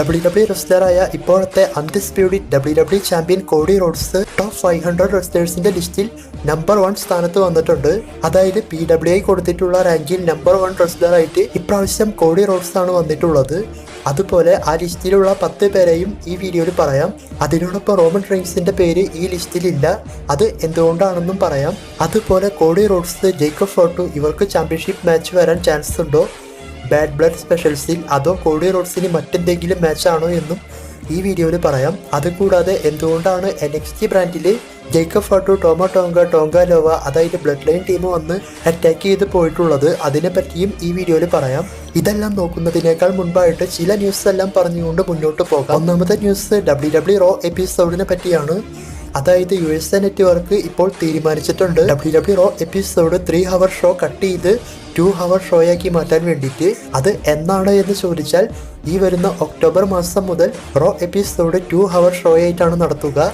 W W റെസ്ലറായ ഇപ്പോഴത്തെ undisputed W W champion Cody Rhodes top five hundred റെസ്ലേഴ്സിന്റെ ലിസ്റ്റിൽ number one സ്ഥാനത്ത് വന്നിട്ടുണ്ട്. അതായത് പി ഡബ്ല്യു ഐ കൊടുത്തിട്ടുള്ള റാങ്കിൽ നമ്പർ വൺ റെസ്ലറായിട്ട് ഇപ്രാവശ്യം കോഡി റോഡ്സ് ആണ് വന്നിട്ടുള്ളത്. അതുപോലെ ആ ലിസ്റ്റിലുള്ള പത്ത് പേരെയും ഈ വീഡിയോയിൽ പറയാം. അതിനോടൊപ്പം റോമൻ റെയിൻസിന്റെ പേര് ഈ ലിസ്റ്റിലില്ല അത് എന്തുകൊണ്ടാണെന്നും പറയാം. അതുപോലെ കോഡി റോഡ്സ് ജേക്കബ് ഫോട്ടു ഇവർക്ക് ചാമ്പ്യൻഷിപ്പ് മാച്ച് വരാൻ ചാൻസ് ഉണ്ടോ? ബാഡ് ബ്ലഡ് സ്പെഷ്യൽസിൽ അതോ കോഡി റോഡ്സിന് മറ്റെന്തെങ്കിലും മാച്ചാണോ എന്നും ഈ വീഡിയോയിൽ പറയാം. അതുകൂടാതെ എന്തുകൊണ്ടാണ് എൻ എക്സ് ടി ബ്രാൻഡിൽ Jacob Fatu Tama Tonga Tonga Loa അതായത് ബ്ലഡ് ലൈൻ ടീം വന്ന് അറ്റാക്ക് ചെയ്ത് പോയിട്ടുള്ളത് അതിനെപ്പറ്റിയും ഈ വീഡിയോയിൽ പറയാം. ഇതെല്ലാം നോക്കുന്നതിനേക്കാൾ മുൻപായിട്ട് ചില ന്യൂസ് എല്ലാം പറഞ്ഞുകൊണ്ട് മുന്നോട്ട് പോകാം. ഒന്നാമത്തെ ന്യൂസ് ഡബ്ല്യു ഡബ്ല്യു റോ എപ്പിസോഡിനെ പറ്റിയാണ് അതായത് യു എസ് എ നെറ്റ്വർക്ക് ഇപ്പോൾ തീരുമാനിച്ചിട്ടുണ്ട്. W W Raw episode three hour show cut ചെയ്ത് ടു ഹവർ ഷോയാക്കി മാറ്റാൻ വേണ്ടിയിട്ട്. അത് എന്നാണ് എന്ന് ചോദിച്ചാൽ ഈ വരുന്ന ഒക്ടോബർ മാസം മുതൽ റോ എപ്പിസോഡ് ടു ഹവർ ഷോയായിട്ടാണ് നടത്തുക.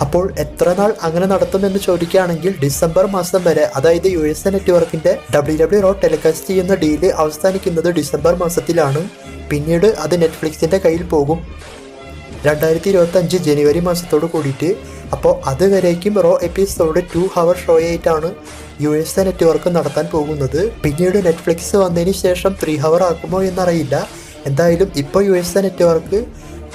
അപ്പോൾ എത്ര നാൾ അങ്ങനെ നടത്തുമെന്ന് ചോദിക്കുകയാണെങ്കിൽ ഡിസംബർ മാസം വരെ അതായത് യു എസ് എ നെറ്റ്വർക്കിന്റെ ഡബ്ല്യു ഡബ്ല്യു റോ ടെലികാസ്റ്റ് ചെയ്യുന്ന ഡീൽ അവസാനിക്കുന്നത് ഡിസംബർ മാസത്തിലാണ്. പിന്നീട് അത് നെറ്റ്ഫ്ലിക്സിന്റെ കയ്യിൽ പോകും. രണ്ടായിരത്തി ഇരുപത്തി അഞ്ച് ജനുവരി മാസത്തോട് കൂടിയിട്ട് അപ്പോൾ അതുവരേക്കും Raw episode two hour show ആയിട്ടാണ് യു എസ് എ നെറ്റ്വർക്ക് നടത്താൻ പോകുന്നത്. പിന്നീട് നെറ്റ്ഫ്ലിക്സ് വന്നതിന് ശേഷം ത്രീ ഹവർ ആക്കുമോ എന്നറിയില്ല. എന്തായാലും ഇപ്പോൾ U S A network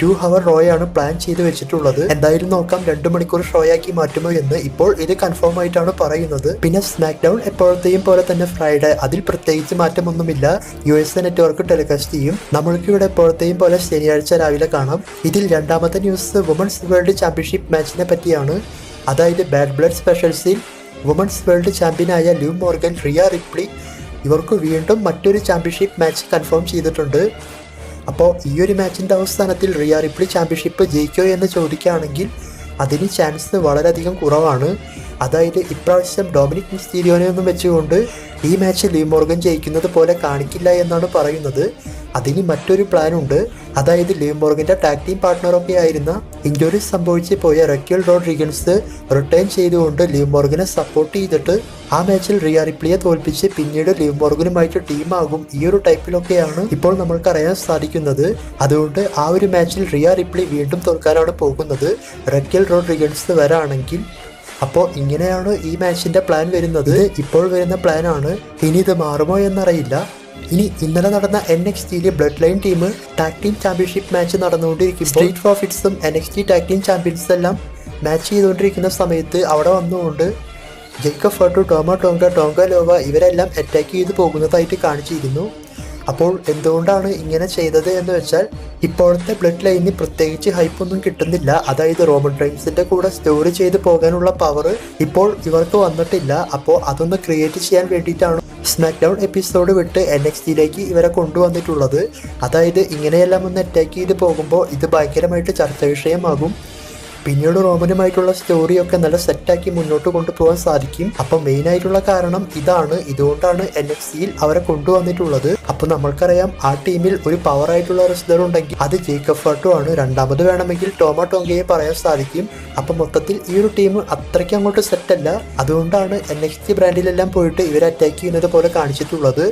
two hour റോയാണ് plan ചെയ്ത് വെച്ചിട്ടുള്ളത്. എന്തായാലും നോക്കാം രണ്ടു മണിക്കൂർ ഷോയാക്കി മാറ്റുമോ എന്ന്. ഇപ്പോൾ ഇത് കൺഫേം ആയിട്ടാണ് പറയുന്നത്. പിന്നെ സ്മാക്ക് ഡൗൺ എപ്പോഴത്തെയും പോലെ തന്നെ ഫ്രൈഡേ അതിൽ പ്രത്യേകിച്ച് മാറ്റമൊന്നുമില്ല. യു എസ് നെറ്റ്വർക്ക് ടെലികാസ്റ്റ് ചെയ്യും. നമ്മൾക്ക് ഇവിടെ എപ്പോഴത്തെയും പോലെ ശനിയാഴ്ച രാവിലെ കാണാം. ഇതിൽ രണ്ടാമത്തെ ന്യൂസ് വുമൺസ് വേൾഡ് ചാമ്പ്യൻഷിപ്പ് മാച്ചിനെ പറ്റിയാണ്. അതായത് ബാഡ് ബ്ലഡ് സ്പെഷ്യൽസിൽ വുമൺസ് വേൾഡ് ചാമ്പ്യനായ ലൂ മോർഗൻ റിയ റിപ്ലി ഇവർക്ക് വീണ്ടും മറ്റൊരു ചാമ്പ്യൻഷിപ്പ് മാച്ച് കൺഫേം ചെയ്തിട്ടുണ്ട്. അപ്പോൾ ഈ ഒരു മാച്ചിന്റെ അവസാനത്തിൽ റിയ റിപ്ലി ചാമ്പ്യൻഷിപ്പ് ജയിക്കോ എന്ന് ചോദിക്കുകയാണെങ്കിൽ അതിന് ചാൻസ് വളരെയധികം കുറവാണ്. അതായത് ഇപ്രാവശ്യം ഡൊമിനിക് മിസ്റ്റീരിയോനെ ഒന്നും വെച്ചുകൊണ്ട് ഈ മാച്ച് ലീ മോർഗൻ ജയിക്കുന്നത് പോലെ കാണിക്കില്ല എന്നാണ് പറയുന്നത്. അതിന് മറ്റൊരു പ്ലാൻ ഉണ്ട് അതായത് ലിവ്മോർഗിന്റെ ടാക്ടീം പാർട്ട്ണറൊക്കെ ആയിരുന്ന ഇഞ്ചുറി സംഭവിച്ച് പോയ റെക്യൽ റോഡ്രിഗൻസ് റിട്ടേൺ ചെയ്തുകൊണ്ട് ലിവ്മോർഗിനെ സപ്പോർട്ട് ചെയ്തിട്ട് ആ മാച്ചിൽ റിയ റിപ്ലിയെ തോൽപ്പിച്ച് പിന്നീട് ലീവ് മോർഗനുമായിട്ട് ടീമാകും ഈ ഒരു ടൈപ്പിലൊക്കെയാണ് ഇപ്പോൾ നമ്മൾക്ക് അറിയാൻ സാധിക്കുന്നത്. അതുകൊണ്ട് ആ ഒരു മാച്ചിൽ റിയ റിപ്ലി വീണ്ടും തോൽക്കാനാണ് പോകുന്നത്. റക്കിൾ റോഡ്രിഗൻസ് വരാണെങ്കിൽ അപ്പോൾ ഇങ്ങനെയാണ് ഈ മാച്ചിന്റെ പ്ലാൻ വരുന്നത്. ഇപ്പോൾ വരുന്ന പ്ലാനാണ് ഇനി ഇത് മാറുമോ എന്നറിയില്ല. ഇനി ഇന്നലെ നടന്ന N X ടിയിലെ bloodline team tag team championship match നടന്നുകൊണ്ടിരിക്കും street പ്രോഫിറ്റ്സും N X T tag team ചാമ്പ്യൻസും എല്ലാം മാച്ച് ചെയ്തുകൊണ്ടിരിക്കുന്ന സമയത്ത് അവിടെ വന്നുകൊണ്ട് Jacob Fatu Tama Tonga Tonga Loa ഇവരെല്ലാം അറ്റാക്ക് ചെയ്ത് പോകുന്നതായിട്ട് കാണിച്ചിരുന്നു അപ്പോൾ എന്തുകൊണ്ടാണ് ഇങ്ങനെ ചെയ്തത് എന്ന് വെച്ചാൽ ഇപ്പോഴത്തെ ബ്ലഡ് ലൈനിന് പ്രത്യേകിച്ച് ഹൈപ്പൊന്നും കിട്ടുന്നില്ല. അതായത് റോമൻ ഡ്രൈംസിന്റെ കൂടെ സ്റ്റോറി ചെയ്ത് പോകാനുള്ള പവർ ഇപ്പോൾ ഇവർക്ക് വന്നിട്ടില്ല. അപ്പോൾ അതൊന്ന് ക്രിയേറ്റ് ചെയ്യാൻ വേണ്ടിയിട്ടാണ് സ്മാക്ക് ഡൗൺ എപ്പിസോഡ് വിട്ട് എൻ എക്സ് ടിയിലേക്ക് ഇവരെ കൊണ്ടുവന്നിട്ടുള്ളത്. അതായത് ഇങ്ങനെയെല്ലാം ഒന്ന് അറ്റാക്ക് ചെയ്ത് പോകുമ്പോൾ ഇത് ഭയങ്കരമായിട്ട് ചർച്ച വിഷയമാകും പിന്നീട് റോമനുമായിട്ടുള്ള സ്റ്റോറിയൊക്കെ നല്ല സെറ്റാക്കി മുന്നോട്ട് കൊണ്ടുപോകാൻ സാധിക്കും. അപ്പൊ മെയിൻ ആയിട്ടുള്ള കാരണം ഇതാണ്. ഇതുകൊണ്ടാണ് എൻ എഫ് സിയിൽ അവരെ കൊണ്ടുവന്നിട്ടുള്ളത്. അപ്പൊ നമ്മൾക്കറിയാം ആ ടീമിൽ ഒരു പവർ ആയിട്ടുള്ള റെസ്ലർ ഉണ്ടെങ്കിൽ അത് ജേക്കബ് ഫാട്ടു ആണ്. രണ്ടാമത് വേണമെങ്കിൽ ടോമ ടോങ്കയെ പറയാൻ സാധിക്കും. അപ്പൊ മൊത്തത്തിൽ ഈ ഒരു ടീം അത്രയ്ക്ക് അങ്ങോട്ട് സെറ്റല്ല. അതുകൊണ്ടാണ് എൻ എഫ് സി ബ്രാൻഡിലെല്ലാം പോയിട്ട് ഇവരെ അറ്റാക്ക് ചെയ്യുന്നത് പോലെ കാണിച്ചിട്ടുള്ളത്.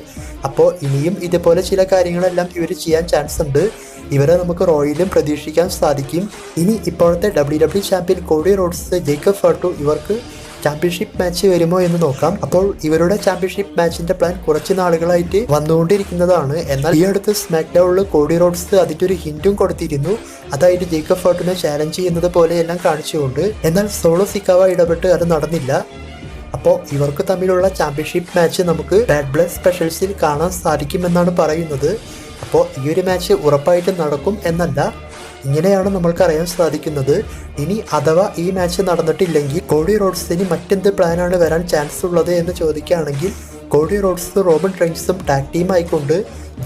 അപ്പോൾ ഇനിയും ഇതുപോലെ ചില കാര്യങ്ങളെല്ലാം ഇവർ ചെയ്യാൻ ചാൻസ് ഉണ്ട്. ഇവരെ നമുക്ക് റോയിലും പ്രതീക്ഷിക്കാൻ സാധിക്കും. ഇനി ഇപ്പോഴത്തെ W W champion Cody Rhodes Jacob Fatu ഇവർക്ക് ചാമ്പ്യൻഷിപ്പ് മാച്ച് വരുമോ എന്ന് നോക്കാം. അപ്പോൾ ഇവരുടെ ചാമ്പ്യൻഷിപ്പ് മാച്ചിന്റെ പ്ലാൻ കുറച്ച് നാളുകളായിട്ട് വന്നുകൊണ്ടിരിക്കുന്നതാണ്. എന്നാൽ ഈ അടുത്ത് സ്മാക്ക് ഡൗണിൽ റോഡ്സ് അതിന്റെ ഒരു ഹിന്റും കൊടുത്തിരുന്നു. അതായത് ജേക്കബ് ഫാട്ടുനെ ചാലഞ്ച് ചെയ്യുന്നത് പോലെയെല്ലാം കാണിച്ചുകൊണ്ട്. എന്നാൽ സോളോ സിക്കാവ ഇടപെട്ട് അത് നടന്നില്ല. അപ്പോൾ ഇവർക്ക് തമ്മിലുള്ള ചാമ്പ്യൻഷിപ്പ് മാച്ച് നമുക്ക് ബാഡ് ബ്ലഡ് സ്പെഷ്യൽസിൽ കാണാൻ സാധിക്കുമെന്നാണ് പറയുന്നത്. അപ്പോൾ ഈ ഒരു മാച്ച് ഉറപ്പായിട്ടും നടക്കും എന്നല്ല ഇങ്ങനെയാണ് നമ്മൾക്ക് അറിയാൻ സാധിക്കുന്നത്. ഇനി അഥവാ ഈ മാച്ച് നടന്നിട്ടില്ലെങ്കിൽ കോഡി റോഡ്സിന് മറ്റെന്ത് പ്ലാനാണ് വരാൻ ചാൻസ് ഉള്ളത് എന്ന് ചോദിക്കുകയാണെങ്കിൽ കോഡി റോഡ്സ് റോബൻ ട്രെൻസും ടാഗ് ടീം ആയിക്കൊണ്ട്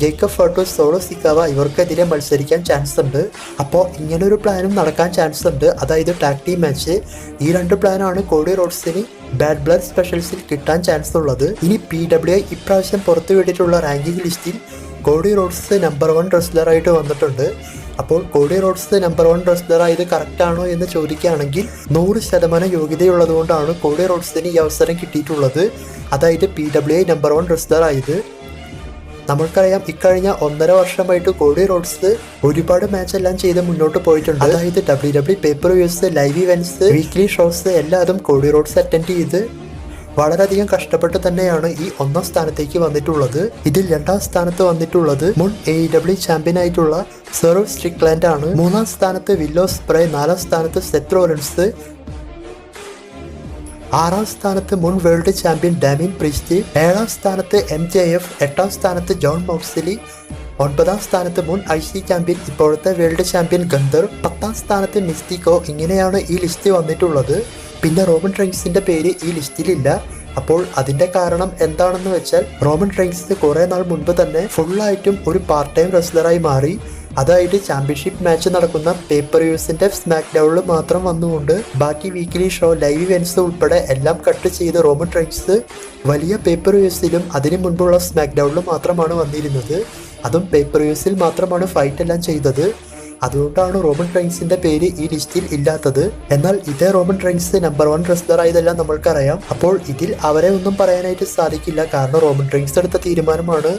ജേക്കബ് ഫർട്ടോ സോളോ സിക്കാവ ഇവർക്കെതിരെ മത്സരിക്കാൻ ചാൻസ് ഉണ്ട്. അപ്പോൾ ഇങ്ങനൊരു പ്ലാനും നടക്കാൻ ചാൻസ് ഉണ്ട്. അതായത് ടാഗ് ടീം മാച്ച് ഈ രണ്ട് പ്ലാനാണ് കോഡി റോഡ്സിന് ബാഡ് ബ്ലഡ് സ്പെഷ്യൽസിൽ കിട്ടാൻ ചാൻസ് ഉള്ളത്. ഇനി പി ഡബ്ല്യു ഐ ഇപ്രാവശ്യം പുറത്തുവിട്ടിട്ടുള്ള റാങ്കിംഗ് ലിസ്റ്റിൽ കോഡി റോഡ്സ് നമ്പർ വൺ റെസ്ലറായിട്ട് വന്നിട്ടുണ്ട്. അപ്പോൾ Cody Rhodes number one wrestler ആയത് കറക്റ്റ് ആണോ എന്ന് ചോദിക്കുകയാണെങ്കിൽ നൂറ് ശതമാനം യോഗ്യതയുള്ളതുകൊണ്ടാണ് കോഡി റോഡ്സിന് ഈ അവസരം കിട്ടിയിട്ടുള്ളത്. അതായത് P W I number one wrestler ആയത്. നമ്മൾക്കറിയാം ഇക്കഴിഞ്ഞ ഒന്നര വർഷമായിട്ട് കോടി റോഡ്സ് ഒരുപാട് മാച്ച് എല്ലാം ചെയ്ത് മുന്നോട്ട് പോയിട്ടുണ്ട്. അതായത് W W pay per views live events weekly shows എല്ലാതും കോടി റോഡ്സ് അറ്റൻഡ് ചെയ്ത് വളരെയധികം കഷ്ടപ്പെട്ട് തന്നെയാണ് ഈ ഒന്നാം സ്ഥാനത്തേക്ക് വന്നിട്ടുള്ളത്. ഇതിൽ രണ്ടാം സ്ഥാനത്ത് വന്നിട്ടുള്ളത് മുൻ എ ഡബ്ല്യു ചാമ്പ്യൻ ആയിട്ടുള്ള സെറോ സ്ട്രിക്ലാൻഡ് ആണ് മൂന്നാം സ്ഥാനത്ത് വില്ലോ സ്പ്രേ നാലാം സ്ഥാനത്ത് സെത്രോലൻസ് ആറാം സ്ഥാനത്ത് മുൻ വേൾഡ് ചാമ്പ്യൻ ഡാമിൻ പ്രിസ്റ്റി. ഏഴാം സ്ഥാനത്ത് എം ജെ എഫ് എട്ടാം സ്ഥാനത്ത് ജോൺ മോക്സിലി. ഒൻപതാം സ്ഥാനത്ത് മുൻ ഐ സി ചാമ്പ്യൻ ഇപ്പോഴത്തെ വേൾഡ് ചാമ്പ്യൻ ഗന്ധർ പത്താം സ്ഥാനത്ത് മിസ്റ്റിക്കോ. ഇങ്ങനെയാണ് ഈ ലിസ്റ്റ് വന്നിട്ടുള്ളത്. പിന്നെ റോമൻ ട്രെങ്സിന്റെ പേര് ഈ ലിസ്റ്റിലില്ല. അപ്പോൾ അതിന്റെ കാരണം എന്താണെന്ന് വെച്ചാൽ റോമൻ ട്രെങ്സ് കുറെ നാൾ മുൻപ് തന്നെ ഫുള്ളായിട്ടും ഒരു പാർട്ട് ടൈം റെസ്ലറായി മാറി. അതായത് ചാമ്പ്യൻഷിപ്പ് മാച്ച് നടക്കുന്ന പേപ്പർ യൂസിന്റെ സ്മാക്ക് ഡൗണിൽ മാത്രം വന്നുകൊണ്ട് ബാക്കി വീക്കിലി ഷോ ലൈവ് ഇവൻസ് ഉൾപ്പെടെ എല്ലാം കട്ട് ചെയ്ത് റോമൻ ട്രെങ്സ് വലിയ പേപ്പർ യൂസിലും അതിനു മുൻപുള്ള സ്മാക്ക് ഡൗണിലും മാത്രമാണ് വന്നിരുന്നത്. അതും പേപ്പർ യൂസിൽ മാത്രമാണ് ഫൈറ്റ് എല്ലാം ചെയ്തത്. അതുകൊണ്ടാണ് റോമൻ ട്രെയിൻസിന്റെ പേര് ഈ ലിസ്റ്റിൽ ഇല്ലാത്തത്. എന്നാൽ ഇതേ Roman Reigns number one wrestler ആയതെല്ലാം നമ്മൾക്കറിയാം. അപ്പോൾ ഇതിൽ അവരെ ഒന്നും പറയാനായിട്ട് സാധിക്കില്ല. കാരണം റോമൻ ട്രെയിൻസ് എടുത്ത തീരുമാനമാണ്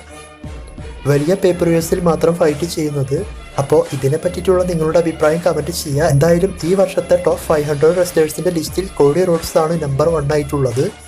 വലിയ പേപ്പർ വ്യൂസിൽ മാത്രം ഫൈറ്റ് ചെയ്യുന്നത്. അപ്പോൾ ഇതിനെ പറ്റിയിട്ടുള്ള നിങ്ങളുടെ അഭിപ്രായം കമന്റ് ചെയ്യുക. എന്തായാലും ഈ വർഷത്തെ ടോപ്പ് ഫൈവ് ഹൺഡ്രഡ് റെസ്റ്റേഴ്സിന്റെ ലിസ്റ്റിൽ കോഡി റോഡ്സ് ആണ് നമ്പർ വൺ ആയിട്ടുള്ളത്.